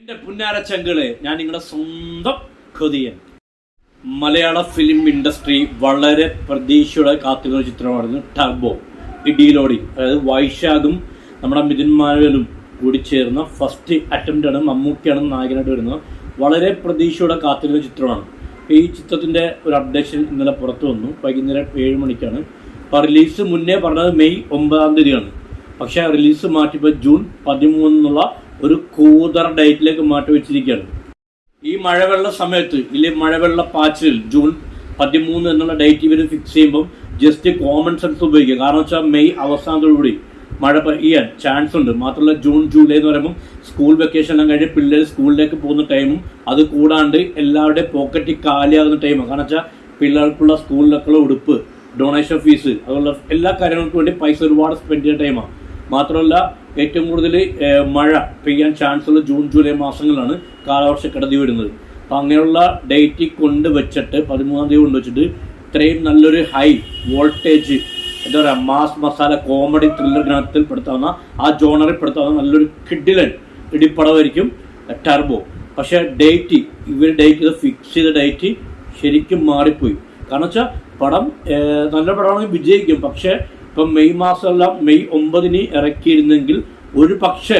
എന്റെ പുന്നാരച്ചങ്കളെ ഞാൻ നിങ്ങളുടെ സ്വന്തം കൃതിയൻ. മലയാള ഫിലിം ഇൻഡസ്ട്രി വളരെ പ്രതീക്ഷയോടെ കാത്തിരുന്ന ചിത്രമായിരുന്നു ടർബോ ഇടിയിലോടി അതായത് വൈശാഖും നമ്മുടെ മിഥുൻ മാനവനും കൂടി ചേർന്ന ഫസ്റ്റ് അറ്റംപ്റ്റ് ആണ് മമ്മൂക്കിയാണ് നായകനായിട്ട് വരുന്നത്. വളരെ പ്രതീക്ഷയോടെ കാത്തിരുന്ന ചിത്രമാണ്. ഈ ചിത്രത്തിന്റെ ഒരു അപ്ഡേഷൻ ഇന്നലെ പുറത്തു വന്നു. വൈകുന്നേരം ഏഴ് മണിക്കാണ്. അപ്പോൾ റിലീസ് മുന്നേ പറഞ്ഞത് മെയ് ഒമ്പതാം തീയതിയാണ്. പക്ഷേ റിലീസ് മാറ്റിപ്പോൾ ജൂൺ പതിമൂന്നുള്ള ഒരു കൂതർ ഡേറ്റിലേക്ക് മാറ്റി വെച്ചിരിക്കുകയാണ് ഈ മഴവെള്ള സമയത്ത് ഇല്ലെ മഴവെള്ള പാച്ചിൽ ജൂൺ പതിമൂന്ന് എന്നുള്ള ഡേറ്റ് ഇവർ ഫിക്സ് ചെയ്യുമ്പോൾ ജസ്റ്റ് കോമൺ സെൻസ് ഉപയോഗിക്കുക. കാരണം വെച്ചാൽ മെയ് അവസാനത്തോടുകൂടി മഴ പെയ്യാൻ ചാൻസ് ഉണ്ട്. മാത്രമല്ല ജൂൺ ജൂലൈ എന്ന് പറയുമ്പോൾ സ്കൂൾ വെക്കേഷൻ എല്ലാം കഴിഞ്ഞ് പിള്ളേർ സ്കൂളിലേക്ക് പോകുന്ന ടൈമും അത് കൂടാണ്ട് എല്ലാവരുടെയും പോക്കറ്റ് കാലിയാകുന്ന ടൈമാണ് കാരണം വെച്ചാൽ പിള്ളേർക്കുള്ള സ്കൂളിലേക്കുള്ള ഉടുപ്പ് ഡൊണേഷൻ ഫീസ് അതുള്ള എല്ലാ കാര്യങ്ങൾക്കും വേണ്ടി പൈസ ഒരുപാട് സ്പെൻഡ് ചെയ്യുന്ന ടൈമാണ് മാത്രമല്ല ഏറ്റവും കൂടുതൽ മഴ പെയ്യാൻ ചാൻസ് ഉള്ള ജൂൺ ജൂലൈ മാസങ്ങളിലാണ് കടതി വരുന്നത്. അപ്പം അങ്ങനെയുള്ള ഡേറ്റ് കൊണ്ട് വെച്ചിട്ട് പതിമൂന്നാം തീയതി കൊണ്ട് വെച്ചിട്ട് ഇത്രയും നല്ലൊരു ഹൈ വോൾട്ടേജ് എന്താ പറയുക മാസ് മസാല കോമഡി ത്രില്ലർ ഗണത്തിൽ പെടുത്താവുന്ന ആ ജോണറിൽ പെടുത്താവുന്ന നല്ലൊരു കിഡിലൻ ഇടിപ്പടമായിരിക്കും ടർബോ. പക്ഷേ ഡേറ്റ് ഇവർ ഡേറ്റ് ഇത് ഫിക്സ് ചെയ്ത ഡേറ്റ് ശരിക്കും മാറിപ്പോയി. കാരണം വെച്ചാൽ പടം നല്ല പടമാണെങ്കിൽ വിജയിക്കും. പക്ഷേ ഇപ്പം മെയ് മാസമെല്ലാം മെയ് ഒമ്പതിന് ഇറക്കിയിരുന്നെങ്കിൽ ഒരു പക്ഷേ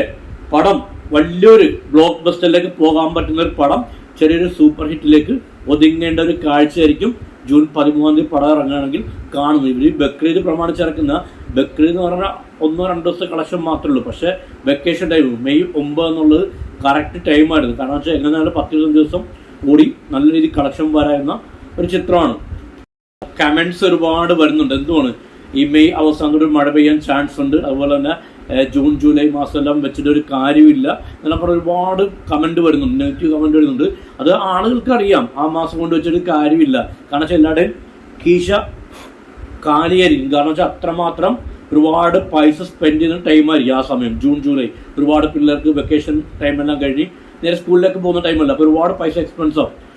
പടം വലിയൊരു ബ്ലോക്ക് ബസ്റ്ററിലേക്ക് പോകാൻ പറ്റുന്ന ഒരു പടം ചെറിയൊരു സൂപ്പർ ഹിറ്റിലേക്ക് ഒതുങ്ങേണ്ട ഒരു കാഴ്ചയായിരിക്കും ജൂൺ പതിമൂന്നാം തീയതി പടം ഇറങ്ങുകയാണെങ്കിൽ കാണുന്നു ഇവർ ഈ ബക്രീദ് പ്രമാണിച്ചിറക്കുന്ന ബക്രീദ് എന്ന് പറഞ്ഞാൽ ഒന്നോ രണ്ടോ ദിവസം കളക്ഷൻ മാത്രമേ ഉള്ളൂ. പക്ഷേ വെക്കേഷൻ ടൈം മെയ് ഒമ്പത് എന്നുള്ളത് കറക്റ്റ് ടൈമായിരുന്നു കാരണം വെച്ചാൽ എങ്ങനെയാലും പത്ത് ഇരുപത് ദിവസം കൂടി നല്ല രീതിയിൽ കളക്ഷൻ വരാവുന്ന ഒരു ചിത്രമാണ്. കമൻസ് ഒരുപാട് വരുന്നുണ്ട്. എന്തുമാണ് ഈ മെയ് അവസാനത്തോടെ മഴ പെയ്യാൻ ചാൻസ് ഉണ്ട്. അതുപോലെ തന്നെ ജൂൺ ജൂലൈ മാസമെല്ലാം വെച്ചിട്ട് ഒരു കാര്യമില്ല. എന്നെല്ലാം പറഞ്ഞ ഒരുപാട് കമന്റ് വരുന്നുണ്ട്. നെഗറ്റീവ് കമന്റ് വരുന്നുണ്ട്. അത് ആളുകൾക്ക് അറിയാം. ആ മാസം കൊണ്ട് വെച്ചിട്ട് കാര്യമില്ല. കാരണം വെച്ചാൽ എല്ലാവരുടെയും കീശ കാലിയായിരിക്കും. കാരണം വെച്ചാൽ അത്രമാത്രം ഒരുപാട് പൈസ സ്പെൻഡ് ചെയ്യുന്ന ടൈമായിരിക്കും ആ സമയം. June July. ഒരുപാട് പിള്ളേർക്ക് വെക്കേഷൻ ടൈമെല്ലാം കഴിഞ്ഞ് നേരെ സ്കൂളിലേക്ക് പോകുന്ന ടൈമല്ല അപ്പോൾ ഒരുപാട് പൈസ എക്സ്പെൻസ് ആവും.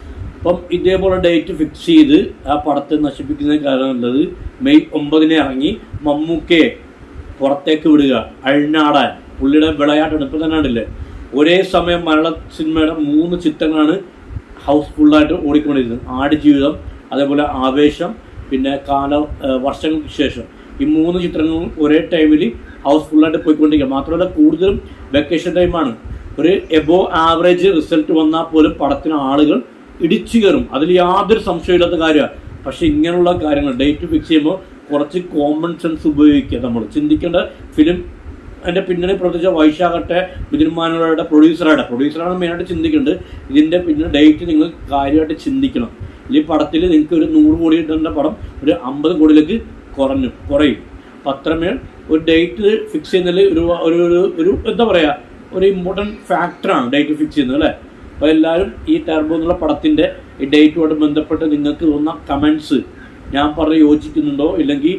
അപ്പം ഇതേപോലെ ഡേറ്റ് ഫിക്സ് ചെയ്ത് ആ പടത്തെ നശിപ്പിക്കുന്ന കാരണമുള്ളത് മെയ് ഒമ്പതിന് ഇറങ്ങി മമ്മൂക്കയെ പുറത്തേക്ക് വിടുക അഴിഞ്ഞാടാൻ. പുള്ളിയുടെ വിളയാട്ടാണ് ഇപ്പം തന്നെ ഉണ്ടല്ലേ ഒരേ സമയം മലയാള സിനിമയുടെ മൂന്ന് ചിത്രങ്ങളാണ് ഹൗസ്ഫുള്ളായിട്ട് ഓടിക്കൊണ്ടിരുന്നത്. ആടുജീവിതം അതേപോലെ ആവേശം പിന്നെ കാല വർഷങ്ങൾക്ക് ശേഷം. ഈ മൂന്ന് ചിത്രങ്ങളും ഒരേ ടൈമിൽ ഹൗസ്ഫുള്ളായിട്ട് പോയിക്കൊണ്ടിരിക്കുക. മാത്രമല്ല കൂടുതലും വെക്കേഷൻ ടൈമാണ് ഒരു എബോ ആവറേജ് റിസൾട്ട് വന്നാൽ പോലും പടത്തിന് ആളുകൾ ഇടിച്ചു കയറും. അതിൽ യാതൊരു സംശയമില്ലാത്ത കാര്യമാണ്. പക്ഷെ ഇങ്ങനെയുള്ള കാര്യങ്ങൾ ഡേറ്റ് ഫിക്സ് ചെയ്യുമ്പോൾ കുറച്ച് കോമൺ സെൻസ് ഉപയോഗിക്കുക നമ്മൾ. ചിന്തിക്കേണ്ട ഫിലിം അതിന്റെ പിന്നണി പ്രവർത്തിച്ച വൈശാഖട്ടെ മിഥുൻമാനുകളുടെ പ്രൊഡ്യൂസറായിട്ട് പ്രൊഡ്യൂസറാണ് മെയിനായിട്ട് ചിന്തിക്കേണ്ടത്. ഇതിന്റെ പിന്നെ ഡേറ്റ് നിങ്ങൾ കാര്യമായിട്ട് ചിന്തിക്കണം. ഈ പടത്തിൽ നിങ്ങൾക്ക് ഒരു നൂറ് കോടി ഇടേണ്ട പടം ഒരു അമ്പത് കോടിയിലേക്ക് കുറഞ്ഞു കുറയും. അപ്പം അത്രമേൽ ഒരു ഡേറ്റ് ഫിക്സ് ചെയ്യുന്നതിൽ ഒരു ഒരു- ഒരു എന്താ പറയുക ഒരു ഇമ്പോർട്ടന്റ് ഫാക്ടറാണ് ഡേറ്റ് ഫിക്സ് ചെയ്യുന്നത് അല്ലേ? അപ്പോൾ എല്ലാവരും ഈ ടർബോ എന്നുള്ള പടത്തിന്റെ ഡേറ്റുമായിട്ട് ബന്ധപ്പെട്ട് നിങ്ങൾക്ക് തോന്നുന്ന കമൻസ് ഞാൻ പറഞ്ഞ് യോജിക്കുന്നുണ്ടോ? ഇല്ലെങ്കിൽ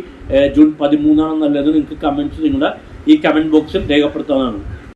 ജൂൺ പതിമൂന്നാണെന്നല്ലത് നിങ്ങൾക്ക് കമൻസ് നിങ്ങളുടെ ഈ കമന്റ് ബോക്സിൽ രേഖപ്പെടുത്താവുന്നതാണ്.